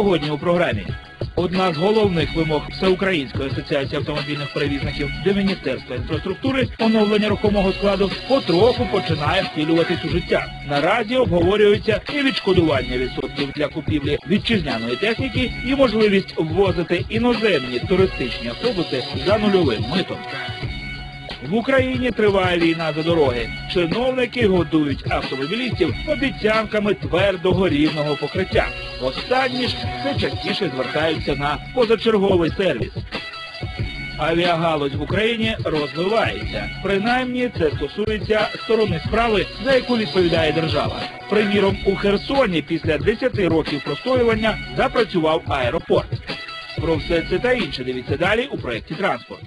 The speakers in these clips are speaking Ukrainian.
Сьогодні у програмі одна з головних вимог Всеукраїнської асоціації автомобільних перевізників до Міністерства інфраструктури оновлення рухомого складу потроху починає втілюватись у життя. Наразі обговорюється і відшкодування відсотків для купівлі вітчизняної техніки, і можливість ввозити іноземні туристичні автобуси за нульовим митом. В Україні триває війна за дороги. Чиновники годують автомобілістів обіцянками твердого рівного покриття. Останні ж все частіше звертаються на позачерговий сервіс. Авіагалузь в Україні розвивається. Принаймні це стосується сторони справи, за яку відповідає держава. Приміром, у Херсоні після 10 років простоювання запрацював аеропорт. Про все це та інше дивіться далі у проєкті транспорт.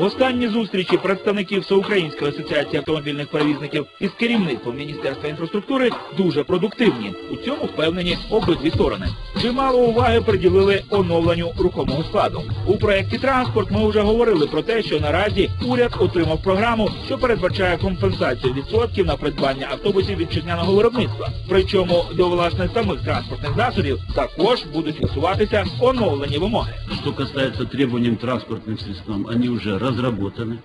В останні зустрічі представників Всеукраїнської асоціації автомобільних перевізників із керівництвом Міністерства інфраструктури дуже продуктивні. У цьому впевнені обидві сторони. Чимало уваги приділили оновленню рухомого складу. У проєкті транспорт ми вже говорили про те, що наразі уряд отримав програму, що передбачає компенсацію відсотків на придбання автобусів вітчизняного виробництва. Причому до власне самих транспортних засобів також будуть висуватися оновлені вимоги. Что касается требований к транспортным средствам, они уже разработаны.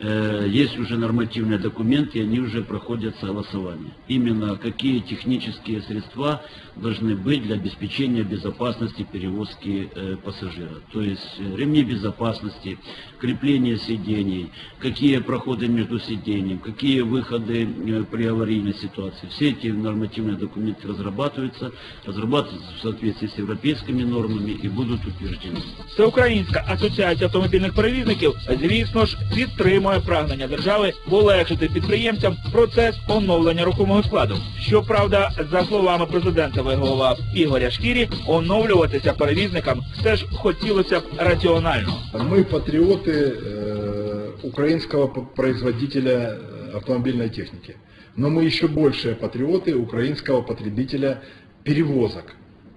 Э, Есть уже нормативные документы, и они уже проходят согласование. Именно какие технические средства должны быть для обеспечения безопасности перевозки э, пассажира. То есть э, ремни безопасности, крепление сидений, какие проходы между сиденьем, какие выходы э, при аварийной ситуации. Все эти нормативные документы разрабатываются, разрабатываются в соответствии с европейскими нормами и будут утверждены. Всеукраїнська асоціація автомобільних перевізників, звісно ж, підтримує прагнення держави полегшити підприємцям процес оновлення рухомого складу. Щоправда, за словами президента ВГОВА Ігоря Шкірі, оновлюватися перевізникам все ж хотілося б раціонально. Мы патриоты э, украинского п- производителя э, автомобильной техники. Но мы еще большие патриоты украинского потребителя перевозок,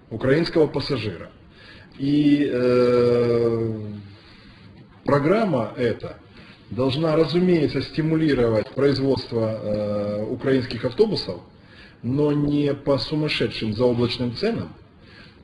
украинского пассажира. И э, программа эта должна, разумеется, стимулировать производство э, украинских автобусов, но не по сумасшедшим заоблачным ценам,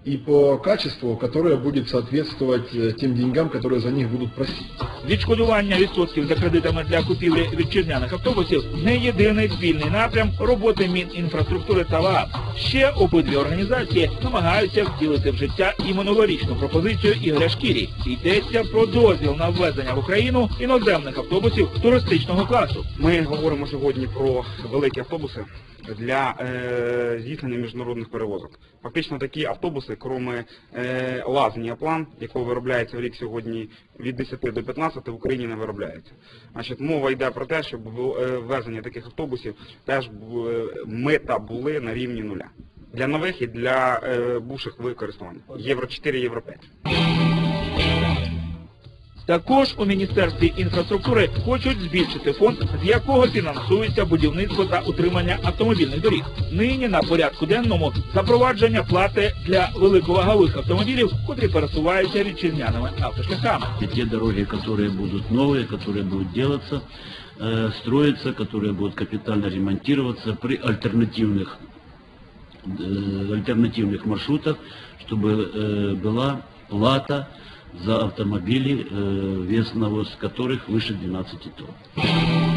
и по качеству, которое будет соответствовать э, тем деньгам, которые за них будут просить. Відшкодування відсотків за кредитами для купівлі вітчизняних автобусів не єдиний спільний напрям роботи Мінінфраструктури та ВААП. Ще обидві організації намагаються втілити в життя і минулорічну пропозицію Ігоря Шкірі. Йдеться про дозвіл на ввезення в Україну іноземних автобусів туристичного класу. Ми говоримо сьогодні про великі автобуси для е, здійснення міжнародних перевозок. Фактично такі автобуси, крім е, лазні план, якого виробляється в рік сьогодні від 10 до 15, в Україні не виробляється. Значить, мова йде про те, щоб е, ввезення таких автобусів теж мита були на рівні нуля. Для нових і для е, бувших використання. Євро 4, Євро 5. Також у Міністерстві інфраструктури хочуть збільшити фонд, з якого фінансується будівництво та утримання автомобільних доріг. Нині на порядку денному запровадження плати для великовагових автомобілів, котрі пересуваються вітчизняними автошляхами. И те дороги, которые будут новые, которые будут делаться, э, строиться, которые будут капитально ремонтироваться при альтернативных, э, альтернативных маршрутах, чтобы э, была плата за автомобили, э, вес навоз которых выше 12 тонн.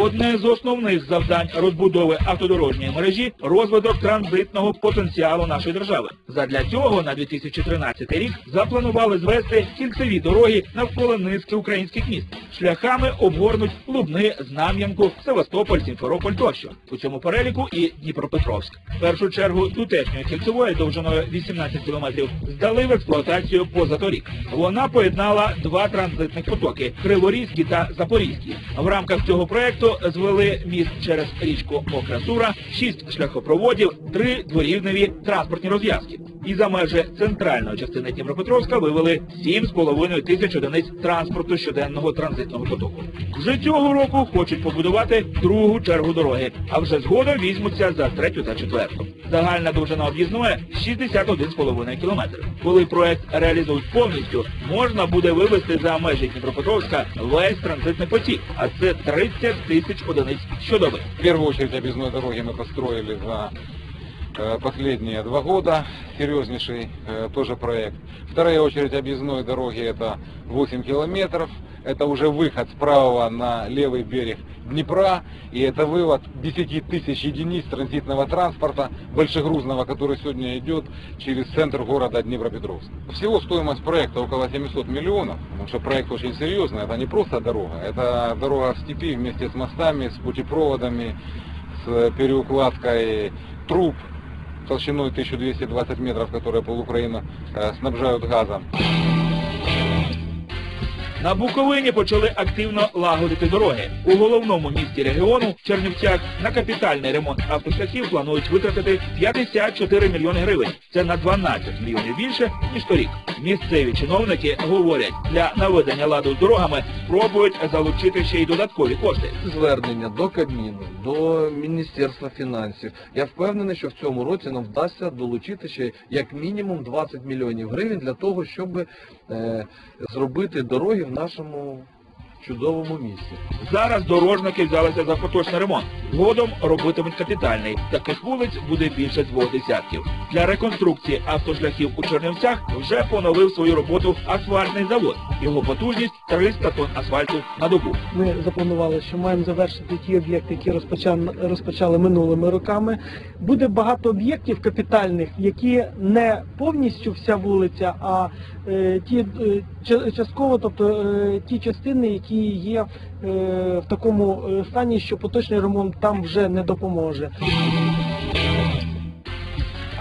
Одне з основних завдань розбудови автодорожньої мережі розвиток транзитного потенціалу нашої держави. Задля цього на 2013 рік запланували звести кільцеві дороги навколо низки українських міст. Шляхами обгорнуть Лубни, Знам'янку, Севастополь, Сімферополь тощо. У цьому переліку і Дніпропетровськ. В першу чергу тутешньої кільцевої довжиною 18 кілометрів здали в експлуатацію позаторік. Вона поєднала два транзитних потоки Криворізький та Запорізький. В рамках цього проекту звели міст через річку Окрасура, шість шляхопроводів, три дворівневі транспортні розв'язки І за межі центральної частини Дніпропетровська вивели 7,5 тисяч одиниць транспорту щоденного транзитного потоку. Вже цього року хочуть побудувати другу чергу дороги, а вже згодом візьмуться за третю та четверту. Загальна довжина об'їзної 61,5 кілометр. Коли проект реалізують повністю, можна буде вивести за межі Дніпропетровська весь транзитний потік, а це 30 тисяч одиниць щодоби. В первую очередь объездной дороги мы построили за э, последние два года, серьезнейший э, тоже проект. Вторая очередь объездной дороги это 8 километров, это уже выход с правого на левый берег Днепра, и это вывод 10 тысяч единиц транзитного транспорта, большегрузного, который сегодня идет через центр города Днепропетровск. Всего стоимость проекта около 700 миллионов, потому что проект очень серьезный, это не просто дорога, это дорога в степи вместе с мостами, с путепроводами, с переукладкой труб толщиной 1220 метров, которые полукраина э, снабжают газом. На Буковині почали активно лагодити дороги. У головному місті регіону Чернівцях на капітальний ремонт автошляхів планують витратити 54 мільйони гривень. Це на 12 мільйонів більше ніж торік. Місцеві чиновники говорять, для наведення ладу з дорогами спробують залучити ще й додаткові кошти. звернення до Кабміну, до Міністерства фінансів. Я впевнений, що в цьому році нам вдасться долучити ще як мінімум 20 мільйонів гривень для того, щоб зробити дороги в нашому чудовому місті. Зараз дорожники взялися за поточний ремонт. Згодом робитимуть капітальний. Таких вулиць буде більше двох десятків. Для реконструкції автошляхів у Чернівцях вже поновив свою роботу асфальтний завод. Його потужність 300 тонн асфальту на добу. Ми запланували, що маємо завершити ті об'єкти, які розпочали, розпочали минулими роками. Буде багато об'єктів капітальних, які не повністю вся вулиця, а е, ті е, частково, тобто е, ті частини, які є е, в такому е, стані, що поточний ремонт там вже не допоможе.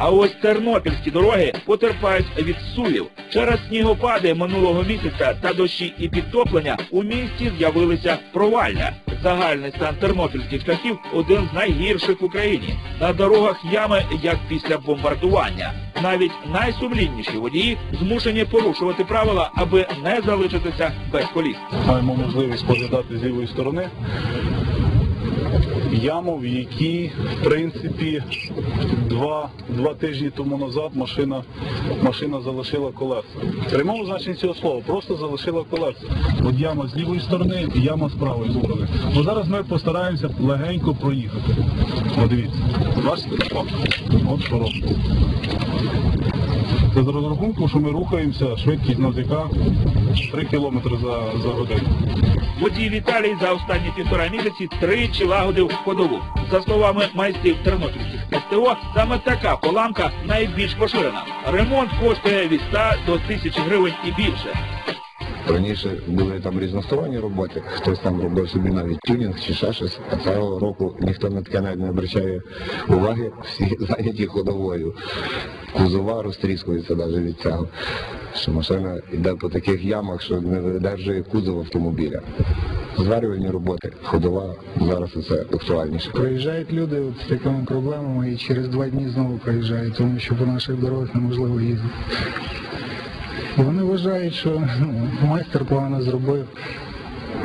А ось тернопільські дороги потерпають від сувів. Через снігопади минулого місяця та дощі і підтоплення у місті з'явилися провалля. Загальний стан тернопільських шляхів один з найгірших в Україні. На дорогах ями, як після бомбардування. Навіть найсумлінніші водії змушені порушувати правила, аби не залишитися без коліс. маємо можливість поглядати з лівої сторони яму, в якій, в принципі, два, два тижні тому назад машина, машина залишила колеса. Прямому значенні цього слова, просто залишила колеса. От яма з лівої сторони і яма з правої сторони. Ну, зараз ми постараємося легенько проїхати. От дивіться. Бачите? От що робимо. Це з розрахунку, що ми рухаємося, швидкість на ЗК 3 км за, за годину. Водій Віталій за останні півтора місяці тричі лагодив ходову. За словами майстрів тернопільських СТО, саме така поламка найбільш поширена. Ремонт коштує від 100 до 1000 гривень і більше. Раніше були там різносторонні роботи, хтось там робив собі навіть тюнінг чи ще щось, а цього року ніхто на таке навіть не обращає уваги, всі зайняті ходовою. Кузова розтріскується навіть від цього, що машина йде по таких ямах, що не видержує кузов автомобіля. Зварювальні роботи, ходова зараз це актуальніше. Приїжджають люди от з такими проблемами і через два дні знову приїжджають, тому що по наших дорогах неможливо їздити. І вони вважають, що ну, майстер погано зробив,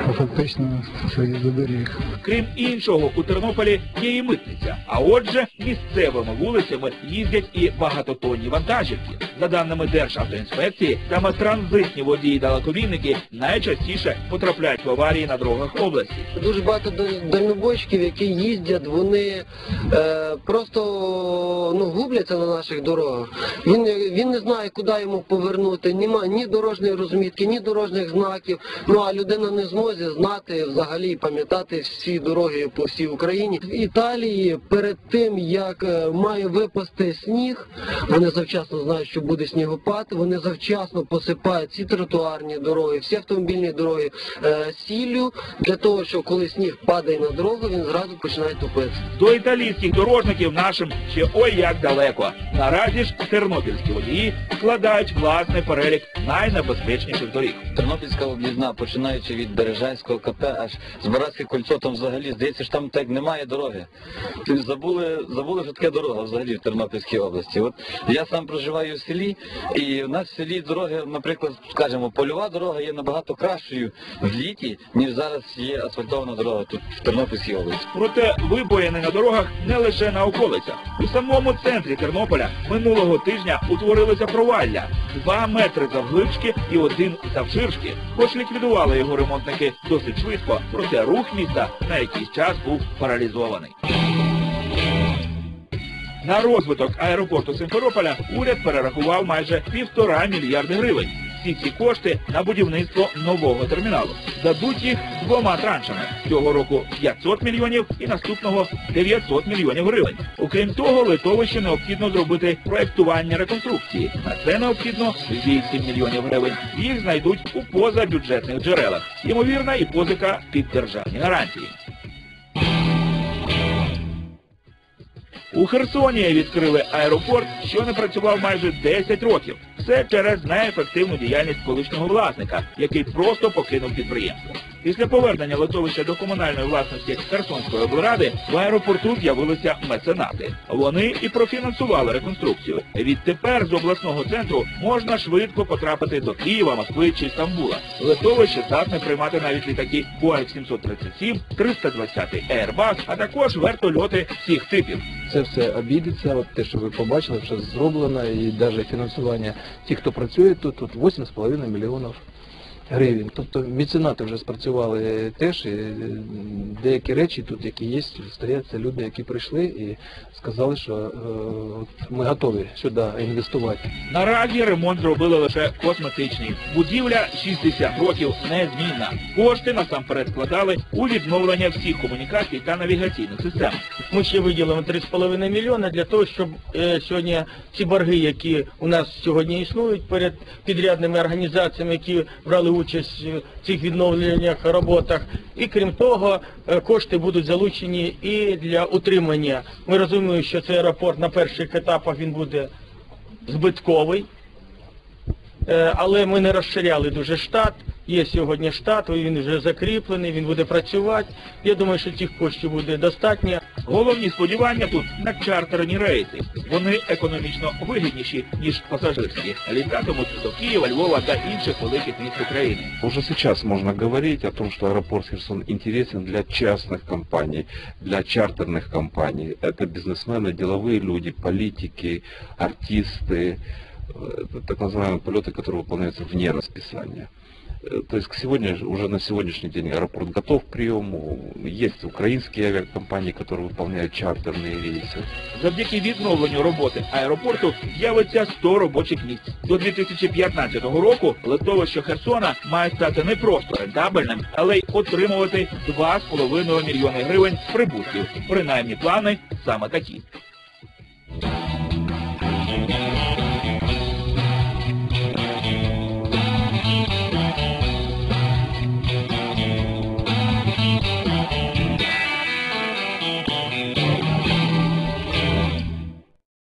а фактично це із доріг. Крім іншого, у Тернополі є і митниця. А отже, місцевими вулицями їздять і багатотонні вантажівки. За даними Державтоінспекції, саме транзитні водії далекобійники найчастіше потрапляють в аварії на дорогах області. Дуже багато дальнобойщиків, які їздять, вони е, просто ну, губляться на наших дорогах. Він, він не знає, куди йому повернути. Нема ні дорожньої розмітки, ні дорожніх знаків. Ну а людина не в змозі знати взагалі пам'ятати всі дороги по всій Україні. В Італії перед тим як е, має випасти сніг, вони завчасно знають, що буде снігопад, вони завчасно посипають всі тротуарні дороги, всі автомобільні дороги е, сіллю для того, щоб коли сніг падає на дорогу, він зразу починає топитися. До італійських дорожників нашим ще ой як далеко. Наразі ж тернопільські водії складають власний перелік найнебезпечніших доріг. Тернопільська об'їзна, починаючи від Бережанського КП, аж з Барацьке кольцо, там взагалі здається, що там так немає дороги. Тобто забули, забули, що таке дорога взагалі в Тернопільській області. От я сам проживаю в селі, і в нас в селі дороги, наприклад, скажімо, польова дорога є набагато кращою в літі, ніж зараз є асфальтована дорога тут в Тернопільській області. Проте вибоїни на дорогах не лише на околицях. У самому центрі Тернополя минулого тижня утворилися провалля. Два метри завглибшки і один завширшки. Хоч ліквідували його ремонтники досить швидко, проте рух міста на якийсь час був паралізований. На розвиток аеропорту Симферополя уряд перерахував майже півтора мільярди гривень. Всі ці кошти на будівництво нового терміналу. Дадуть їх двома траншами. Цього року 500 мільйонів і наступного 900 мільйонів гривень. Окрім того, литовище необхідно зробити проектування реконструкції. На це необхідно 8 мільйонів гривень. Їх знайдуть у позабюджетних джерелах. Ймовірна і позика під державні гарантії. У Херсоні відкрили аеропорт, що не працював майже 10 років. Все через неефективну діяльність колишнього власника, який просто покинув підприємство. Після повернення литовища до комунальної власності Херсонської облради в аеропорту з'явилися меценати. Вони і профінансували реконструкцію. Відтепер з обласного центру можна швидко потрапити до Києва, Москви чи Стамбула. Литовище здатне приймати навіть літаки Boeing 737, 320 Airbus, а також вертольоти всіх типів. Це все обійдеться, от те, що ви побачили, що зроблено, і навіть фінансування. Тих, хто працює тут, тут 8,5 мільйонів гривень. Тобто меценати вже спрацювали теж, і деякі речі тут, які є, стоять, люди, які прийшли і сказали, що е, ми готові сюди інвестувати. Наразі ремонт зробили лише косметичний. Будівля 60 років незмінна. Кошти насамперед складали у відновлення всіх комунікацій та навігаційних систем. Ми ще виділимо 3,5 мільйони для того, щоб е, сьогодні ці борги, які у нас сьогодні існують перед підрядними організаціями, які брали участь в цих відновленнях роботах. І крім того, е, кошти будуть залучені і для утримання. Ми розуміємо, що цей аеропорт на перших етапах він буде збитковий. Е, Але ми не розширяли дуже штат. Є сьогодні штат, він вже закріплений, він буде працювати. Я думаю, що цих коштів буде достатньо. Головні сподівання тут на чартерні рейси. Вони економічно вигідніші, ніж пасажирські. Літатимуть до Києва, Львова та інших великих міст України. Уже сейчас можно говорить о том, что аэропорт Херсон интересен для частных компаний, для чартерных компаний. Это бизнесмены, деловые люди, политики, артисты, э, так называемые полеты, которые выполняются вне расписания. Э, То есть к сегодня, уже на сегодняшний день аэропорт готов к приему. Есть украинские авиакомпании, которые выполняют чартерные рейсы. Завдяки відновленню роботи аеропорту з'явиться 100 робочих місць. До 2015 року литовище Херсона має стати не просто рентабельним, але й отримувати 2,5 мільйони гривень прибутків. Принаймні плани саме такі.